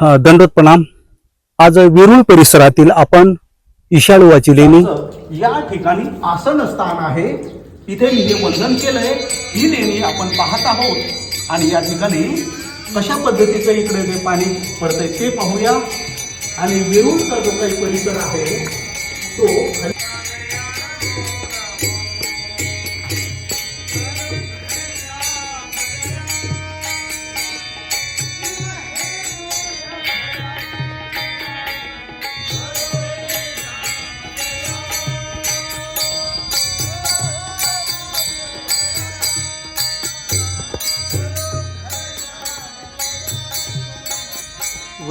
दंडोत प्रणाम. आज वेरूळ परिसरातील आपण ईशाळूवाची लेणी. या ठिकाणी आसन स्थान आहे. इथे मी हे वंदन केलंय. ही लेणी आपण पाहत आहोत. आणि या ठिकाणी कशा पद्धतीचं इकडे जे पाणी पडतंय ते पाहूया. आणि वेरूळचा जो काही परिसर आहे तो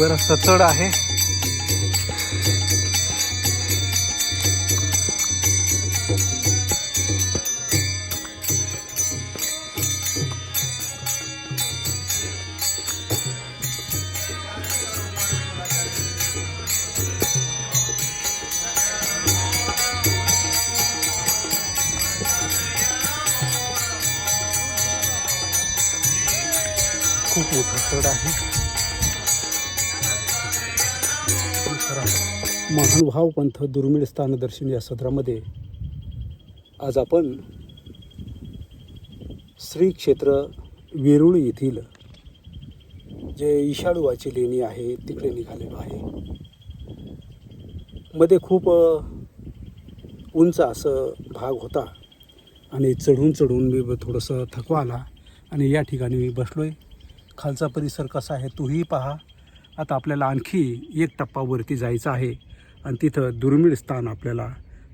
बरंचसा चढ आहे. खूप मोठा चढ आहे. महानुभाव पंथ दुर्मिळ स्थानदर्शन या सत्रामध्ये आज आपण श्री क्षेत्र वेरूळ येथील जे ईशाळूवाची लेणी आहे तिकडे निघालेलो आहे. मध्ये खूप उंच असं भाग होता आणि चढून चढून मी थोडंसं थकवा आला आणि या ठिकाणी मी बसलो आहे खालचा परिसर कसा आहे तोही पहा. आता आपल्याला आणखी एक टप्पा वरती जायचं आहे आणि तिथं दुर्मिळ स्थान आपल्याला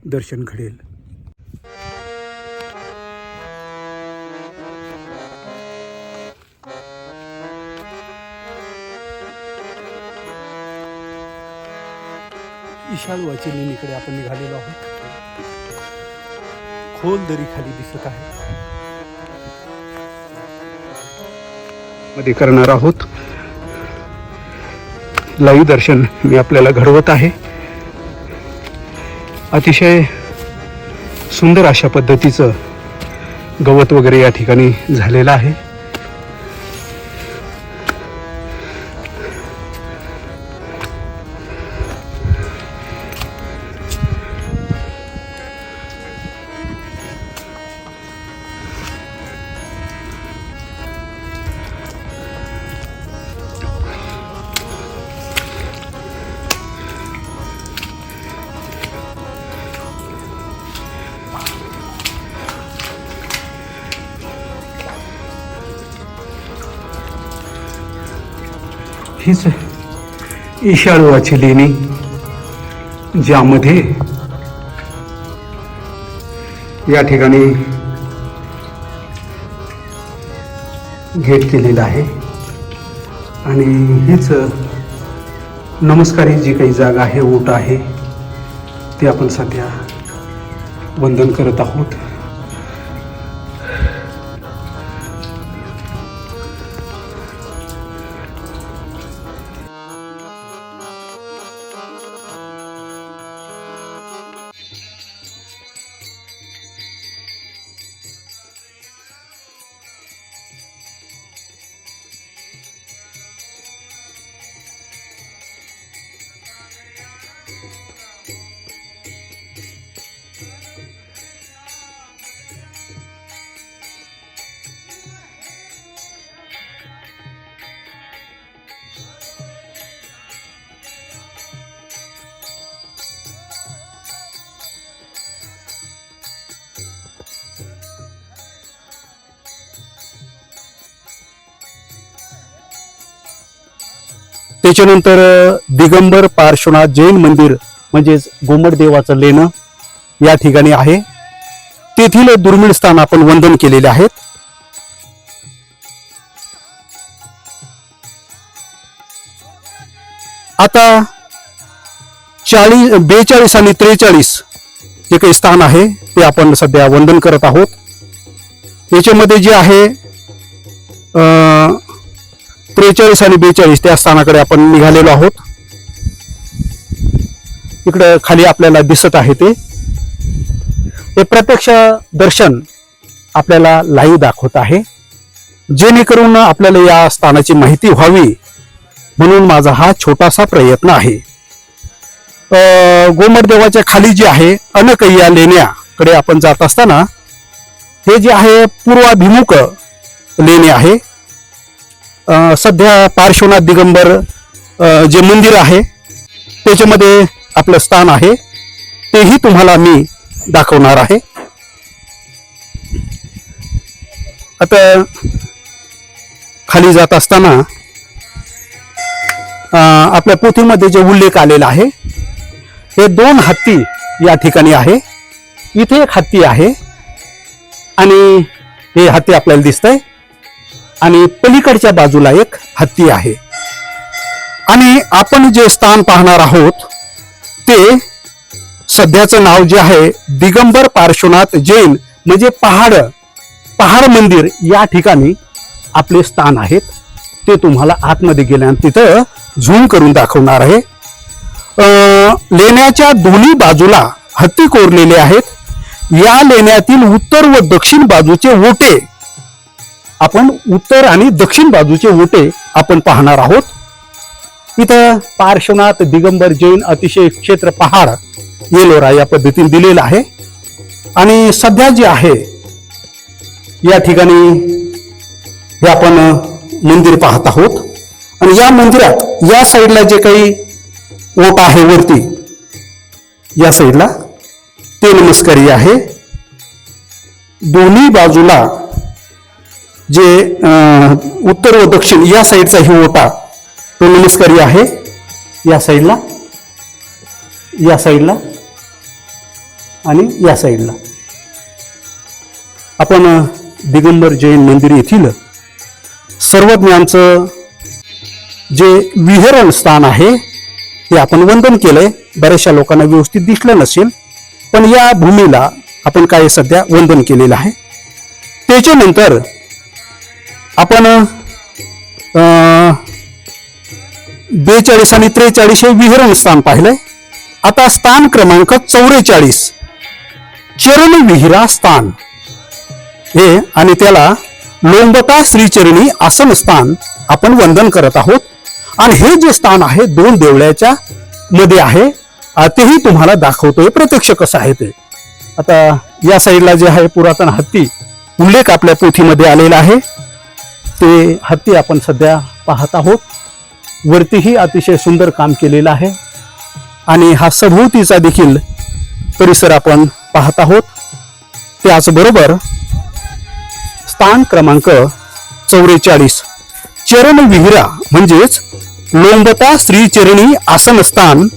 दर्शन घडेल. ईशाळवाची लेणीकडे आपण निघालेलो आहोत. खोल दरी खाली दिसत आहे. मध्ये करणार आहोत. लाईव्ह दर्शन मी आपल्याला घडवत आहे. अतिशय सुंदर अशा पद्धतीचं गवत वगैरे या ठिकाणी झालेलं आहे. हीच ईशाळूवाची लेणी ज्यामध्ये या ठिकाणी गेट केलेलं आहे. आणि हीच नमस्कारी जी काही जागा आहे ओट आहे ते आपण सध्या वंदन करत आहोत. त्याच्यानंतर दिगंबर पार्श्वनाथ जैन मंदिर म्हणजेच घुमट देवाचं लेणं या ठिकाणी आहे. तेथील दुर्मिळ स्थान आपण वंदन केलेले आहेत. आता चाळीस बेचाळीस आणि त्रेचाळीस जे काही स्थान आहे ते आपण सध्या वंदन करत आहोत. याच्यामध्ये जे आहे त्रेचाळीस आणि बेचाळीस त्या स्थानाकडे आपण निघालेलो आहोत. इकडं खाली आपल्याला दिसत आहे ते. हे प्रत्यक्ष दर्शन आपल्याला लाईव्ह दाखवत आहे. जेणेकरून आपल्याला या स्थानाची माहिती व्हावी म्हणून माझा हा छोटासा प्रयत्न आहे. अं, गोमरदेवाच्या खाली जे आहे अनकय्या लेण्याकडे आपण जात असताना हे जे आहे पूर्वाभिमुख लेणे आहे. सध्या पार्श्वनाथ दिगंबर जे मंदिर आहे त्याच्यामध्ये आपलं स्थान आहे. तेही तुम्हाला मी दाखवणार आहे. आता खाली जात असताना आपल्या पोथीमध्ये जे उल्लेख आलेला आहे हे दोन हत्ती या ठिकाणी आहे. इथे एक हत्ती आहे आणि हे हत्ती आपल्याला दिसतंय. आणि पलीकडच्या बाजूला एक हत्ती आहे. आणि आपण जे स्थान पाहणार आहोत ते सध्याचं नाव जे आहे दिगंबर पार्श्वनाथ जैन म्हणजे पहाड पहाड मंदिर या ठिकाणी आपले स्थान आहेत. ते तुम्हाला आतमध्ये गेल्यानंतर तिथं झूम करून दाखवणार आहे. अं, लेण्याच्या दोन्ही बाजूला हत्ती कोरलेले आहेत. या लेण्यातील उत्तर व दक्षिण बाजूचे ओटे आपण उत्तर आणि दक्षिण बाजूचे ओटे आपण पाहणार आहोत. इथं पार्श्वनाथ दिगंबर जैन अतिशय क्षेत्र पहाड येलोरा या पद्धतीने दिलेला आहे. आणि सध्या जे आहे या ठिकाणी हे आपण मंदिर पाहत आहोत. आणि या मंदिरात या साईडला जे काही ओट आहे वरती या साईडला ते नमस्कारी आहे. दोन्ही बाजूला जे उत्तर व दक्षिण या साईडचा ही ओटा तो नमस्कारी आहे. या साईडला या साईडला आणि या साईडला. आपण दिगंबर जैन मंदिर येथील सर्वज्ञांचं जे विहरण स्थान आहे ते आपण वंदन केलंय. बऱ्याचशा लोकांना व्यवस्थित दिसलं नसेल पण या भूमीला आपण काय सध्या वंदन केलेलं आहे. त्याच्यानंतर आपण बेचाळीस आणि त्रेचाळीस हे विहरण स्थान पाहिलंय. आता स्थान क्रमांक चौवेचाळीस. चरण विहिरा स्थान. हे आणि त्याला लोंबता श्रीचरणी आसन स्थान आपण वंदन करत आहोत. आणि हे जे स्थान आहे दोन देवळ्याच्या मध्ये आहे तेही तुम्हाला दाखवतोय. प्रत्यक्ष कसं आहे ते. आता या साईडला जे आहे पुरातन हत्ती उल्लेख आपल्या पोथीमध्ये आलेला आहे. ते हत्ती आपण सध्या पाहत आहोत. वरतीही अतिशय सुंदर काम केलेलं आहे. आणि हा सभोवतीचा देखील परिसर आपण पाहत आहोत. त्याचबरोबर स्थान क्रमांक चौवेचाळीस. चरण विहिरा म्हणजेच लोंबता श्रीचरणी आसन स्थान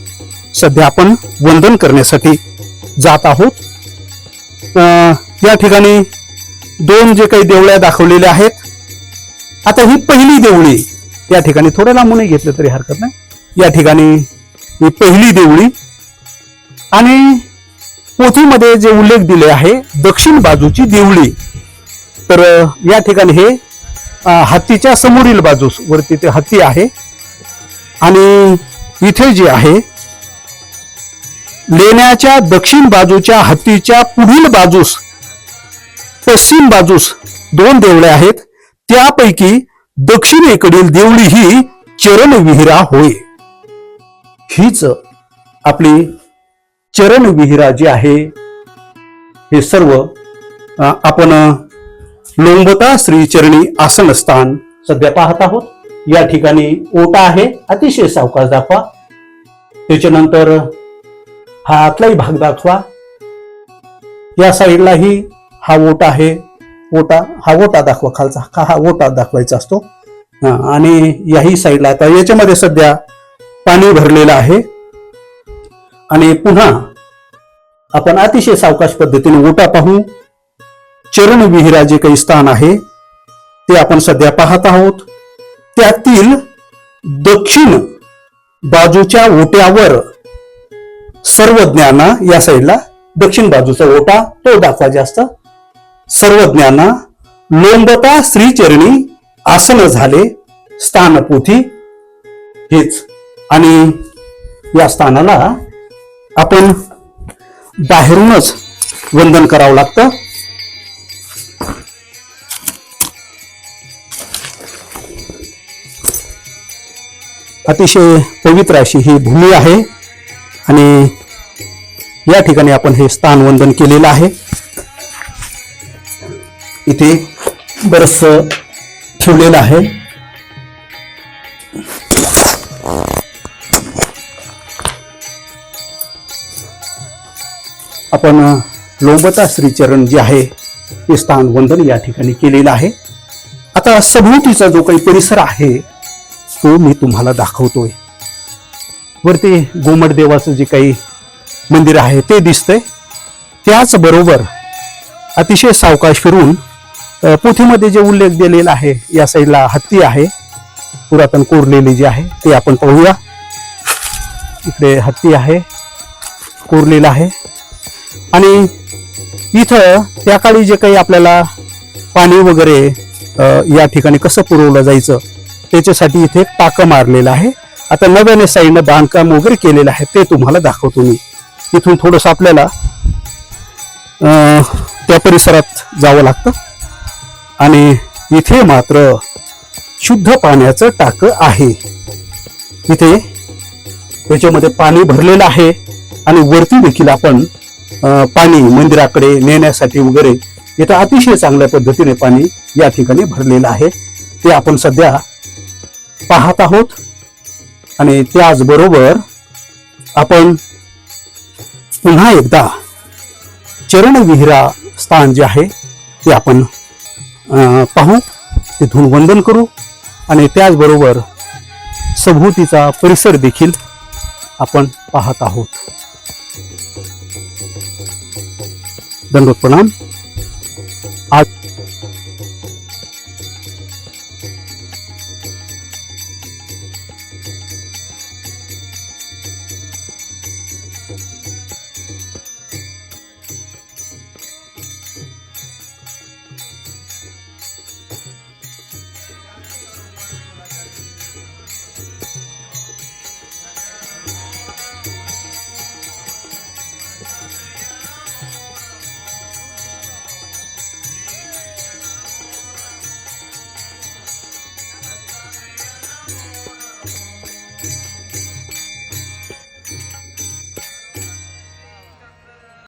सध्या आपण वंदन करण्यासाठी जात आहोत. अं, या ठिकाणी दोन जे काही देवळ्या दाखवलेल्या आहेत आता ही पहिली देवळी या ठिकाणी थोडं लांबूनही घेतलं तरी हरकत नाही. या ठिकाणी ही पहिली देवळी आणि पोथीमध्ये जे उल्लेख दिले आहे दक्षिण बाजूची देवळी. तर या ठिकाणी हे हत्तीच्या समोरील बाजूस वरती ते हत्ती आहे. आणि इथे जे आहे लेण्याच्या दक्षिण बाजूच्या हत्तीच्या पुढील बाजूस पश्चिम बाजूस दोन देवळे आहेत. त्यापैकी दक्षिणेकडील देवळी ही चरण विहिरा होय. हीच आपली चरण विहिरा जी आहे हे सर्व आपण लोंबता श्रीचरणी आसन स्थान सध्या पाहत आहोत. या ठिकाणी ओटा आहे अतिशय सावकाश दाखवा. त्याच्यानंतर हा आतलाही भाग दाखवा. या साईडलाही हा ओटा आहे. ओटा हा ओटा दाखवा खालचा हा हा ओटा दाखवायचा असतो? आणि याही साईडला आता याच्यामध्ये सध्या पाणी भरलेलं आहे. आणि पुन्हा आपण अतिशय सावकाश पद्धतीने ओटा पाहू. चरण विहिरा जे काही स्थान आहे. ते आपण सध्या पाहत आहोत. त्यातील दक्षिण बाजूच्या ओट्यावर सर्वज्ञांना या साईडला दक्षिण बाजूचा ओटा तो दाखवा जास्त. सर्वज्ञांना लोंबता श्रीचरणी आसन झाले स्थानपोथी हेच. आणि या स्थानाला आपण बाहेरूनच वंदन करावं लागतं. अतिशय पवित्र अशी ही भूमी आहे. आणि या ठिकाणी आपण हे स्थान वंदन केलेलं आहे. इथे बरस ठेवलेलं आहे. आपण लोंबता श्रीचरण जे आहे ते स्थान वंदन या ठिकाणी केलेलं आहे. आता सभोवतीचा जो काही परिसर आहे तो मी तुम्हाला दाखवतोय. वरती गोमट देवाचं जे काही मंदिर आहे ते दिसतंय. त्याचबरोबर अतिशय सावकाश फिरून पोथीमध्ये जे उल्लेख दिलेला आहे या साईडला हत्ती आहे. पुरातन कोरलेली जी आहे ते आपण पाहूया. इकडे हत्ती आहे कोरलेलं आहे. आणि इथं त्या काळी जे काही आपल्याला पाणी वगैरे या ठिकाणी कसं पुरवलं जायचं त्याच्यासाठी इथे टाकं मारलेलं आहे. आता नव्याने साईडनं बांधकाम वगैरे केलेलं आहे ते तुम्हाला दाखवतो मी. इथून थोडंसं आपल्याला त्या परिसरात जावं लागतं. आणि इथे मात्र शुद्ध पाण्याचं टाकं आहे. इथे त्याच्यामध्ये पाणी भरलेलं आहे आणि वरती देखील आपण पाणी मंदिराकडे नेण्यासाठी वगैरे इथं अतिशय चांगल्या पद्धतीने पाणी या ठिकाणी भरलेलं आहे. ते आपण सध्या पाहत आहोत. आणि त्याचबरोबर आपण पुन्हा एकदा चरणविहिरा स्थान जे आहे ते आपण पाहू तिथून वंदन करू आणि त्याचबरोबर सभोवतीचा परिसर देखील आपण पाहत आहोत. दंडोत प्रणाम